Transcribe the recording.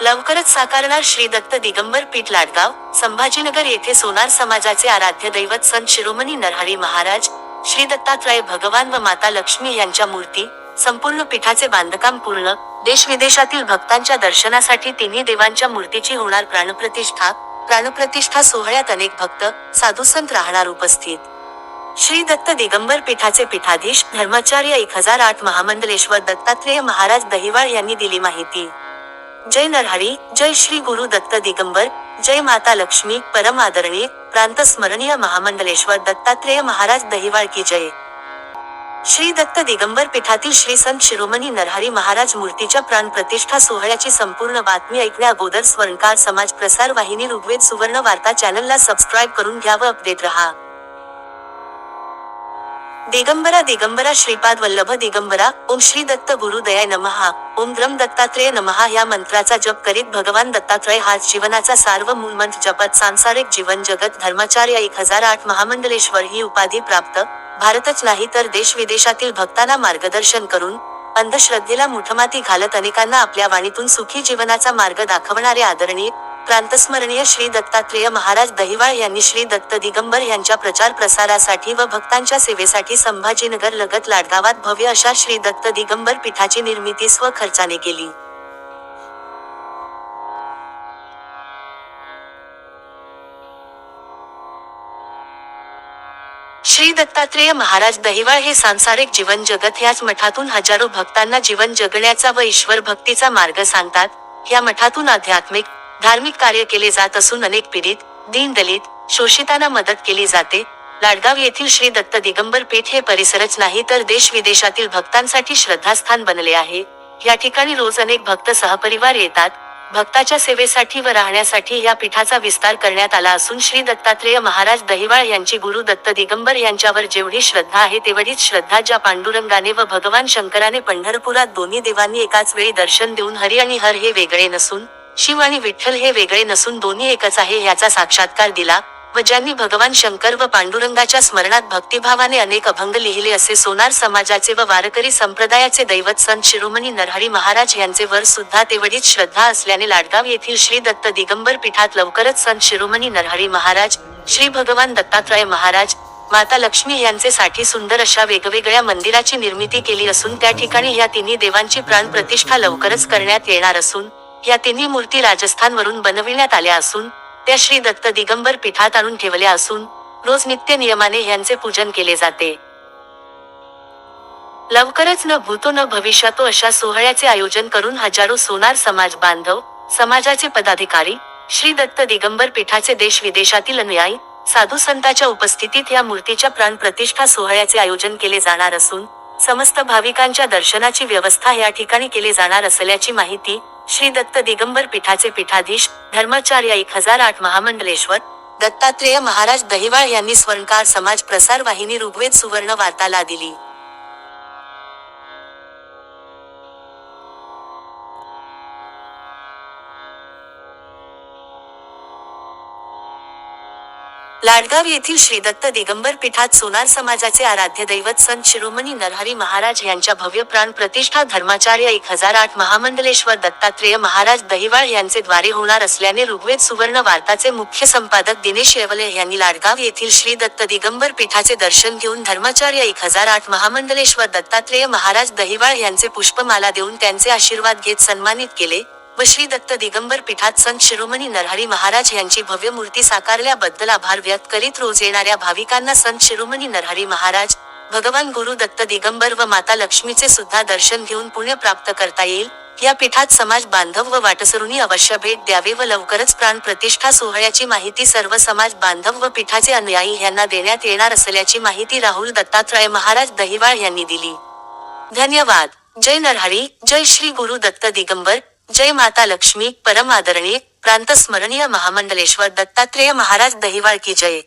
लवकरच साकारणार श्री दत्त दिगंबर पीठ लाडगाव संभाजीनगर येथे सोनार समाजाचे आराध्य दैवत संत शिरोमणी नरहरी महाराज श्री दत्तात्रय भगवान व माता लक्ष्मी यांच्या मूर्ती संपूर्ण पीठाचे बांधकाम पूर्ण देश विदेशातील भक्तांच्या दर्शनासाठी तिन्ही देवांच्या मूर्तीची होणार प्राणप्रतिष्ठा प्राणप्रतिष्ठा सोहळ्यात अनेक भक्त साधू संत राहणार उपस्थित. श्री दत्त दिगंबर पीठाचे पीठाधीश धर्माचार्य एक हजार आठ महामंडलेश्वर दत्तात्रेय महाराज दहिवाळ यांनी दिली माहिती. जय नरहरी जय श्री गुरु दत्त दिगंबर जय माता लक्ष्मी परम आदरणीय प्रांत स्मरणीय महामंडलेश्वर दत्तात्रेय महाराज दहिवाळ की जय. श्री दत्त दिगंबर पीठातील श्री संत शिरोमणी नरहरी महाराज मूर्तीच्या प्राण प्रतिष्ठा सोहळ्याची संपूर्ण बातमी ऐकण्या अगोदर स्वर्णकार समाज प्रसार वाहिनी ऋग्वेद सुवर्ण वार्ता चॅनलला सबस्क्राईब करून घ्या व अपडेट रहा. दिगंबरा दिगंबरा श्रीपाद वल्लभ दिगंबरा ओम श्री दत्त गुरुदयाय नमहा ओम द्रम दत्तात्रेय नमहा या मंत्राचा जप करीत भगवान दत्तात्रय हा जीवनाचा सार्व मूलमंत्र जपत सांसारिक जीवन जगत धर्माचार्य एक हजार आठ महामंडलेश्वर ही उपाधी प्राप्त. भारतच नाही तर देश विदेशातील भक्तांना मार्गदर्शन करून अंधश्रद्धेला मुठमाती घालत अनेकांना आपल्या वाणीतून सुखी जीवनाचा मार्ग दाखवणारे आदरणीय प्रांतस्मरणीय श्री दत्तात्रेय महाराज दहिवाळ यांनी श्री दत्त दिगंबर यांच्या प्रचार प्रसारासाठी व भक्तांच्या सेवेसाठी संभाजीनगर लगत लाडगावात भव्य अशा श्री दत्त दिगंबर पीठाची निर्मिती स्वखर्चाने केली. श्री दत्तात्रेय महाराज दहिवाळ हे सांसारिक जीवन जगत ह्याच मठातून हजारो भक्तांना जीवन जगण्याचा व ईश्वर भक्तीचा मार्ग सांगतात. या मठातून आध्यात्मिक धार्मिक कार्य केले जात असून अनेक पीडित दीन दलित शोषितांना मदत केली जाते. लाडगाव येथील श्री दत्त दिगंबर पीठ हे परिसरच नाही तर देश विदेशातील भक्तांसाठी श्रद्धास्थान बनले आहे. या ठिकाणी रोज अनेक भक्त सहपरिवार येतात. भक्ताच्या सेवेसाठी व राहण्यासाठी या पीठाचा विस्तार करण्यात आला असून श्री दत्तात्रेय महाराज दहिवाळ यांची गुरु दत्त दिगंबर यांच्यावर जेवढी श्रद्धा आहे तेवढीच श्रद्धा ज्या पांडुरंगाने व भगवान शंकराने पंढरपुरात दोन्ही देवांनी एकाच वेळी दर्शन देऊन हरी आणि हर हे वेगळे नसून शिव आणि विठ्ठल हे वेगळे नसून दोन्ही एकच आहे याचा साक्षात्कार दिला व ज्यांनी भगवान शंकर व पांडुरंगाच्या स्मरणात भक्तिभावाने अनेक अभंग लिहिले असे सोनार समाजाचे व वारकरी संप्रदायाचे दैवत संत शिरोमणी नरहरी महाराज यांचे वर सुद्धा तेवढीच श्रद्धा असल्याने लाडगाव येथील श्री दत्त दिगंबर पीठात लवकरच संत शिरोमणी नरहरी महाराज श्री भगवान दत्तात्रय महाराज माता लक्ष्मी यांचे साठी सुंदर अशा वेगवेगळ्या मंदिराची निर्मिती केली असून त्या ठिकाणी या तिन्ही देवांची प्राण प्रतिष्ठा लवकरच करण्यात येणार असून या तिन्ही मूर्ती राजस्थान वरून बनविण्यात आल्या असून त्या श्री दत्त दिगंबर पीठात आणून ठेवल्या असून रोज नित्य नियमाने यांचे पूजन केले जाते. लवकरच न भूतो न भविष्यातो अशा सोहळ्याचे आयोजन करून हजारो सोनार समाज बांधव समाजाचे पदाधिकारी श्री दत्त दिगंबर पीठाचे देश विदेशातील अनुयायी साधू संतांच्या उपस्थितीत या मूर्तीच्या प्राण प्रतिष्ठा सोहळ्याचे आयोजन केले जाणार असून समस्त भाविकांच्या दर्शनाची व्यवस्था या ठिकाणी केली जाणार असल्याची माहिती श्री दत्त दिगंबर पीठाचे पीठाधीश धर्माचार्य एक हजार आठ महामंडलेश्वर दत्तात्रेय महाराज दहिवाळ यांनी स्वर्णकार समाज प्रसार वाहिनी ऋग्वेद सुवर्ण वार्ताला दिली. लाडगाव येथील श्री दत्त दिगंबर पीठात सोनार समाजाचे आराध्य दैवत संत शिरोमणी नरहरी महाराज यांच्या भव्य प्राण प्रतिष्ठा धर्माचार्य एक हजार आठ महामंडलेश्वर दत्तात्रेय महाराज दहिवाळ यांचे द्वारे होणार असल्याने ऋग्वेद सुवर्ण वार्ताचे मुख्य संपादक दिनेश येवले यांनी लाडगाव येथील श्री दत्त दिगंबर पीठाचे दर्शन घेऊन धर्माचार्य एक हजार आठ महामंडलेश्वर दत्तात्रेय महाराज दहिवाळ यांचे पुष्पमाला देऊन त्यांचे आशीर्वाद घेत सन्मानित केले. व श्री दत्त दिगंबर पीठात संत शिरोमणी नरहरी महाराज यांची भव्य मूर्ती साकारल्याबद्दल आभार व्यक्त करीत रोज येणाऱ्या भाविकांना संत शिरोमणी नरहरी महाराज भगवान गुरु दत्त दिगंबर व माता लक्ष्मीचे सुद्धा दर्शन घेऊन पुण्य प्राप्त करता येईल. या पीठात समाज बांधव व वाटसरूंनी अवश्य भेट द्यावे व लवकरच प्राण प्रतिष्ठा सोहळ्याची माहिती सर्व समाज बांधव व पीठाचे अनुयायी यांना देण्यात येणार असल्याची माहिती राहुल दत्तात्रय महाराज दहिवाळ यांनी दिली. धन्यवाद. जय नरहरी. जय श्री गुरु दत्त दिगंबर. जय माता लक्ष्मी परम आदरणीय प्रांत स्मरणीय महामंडलेश्वर दत्तात्रेय महाराज दहिवाळ की जय.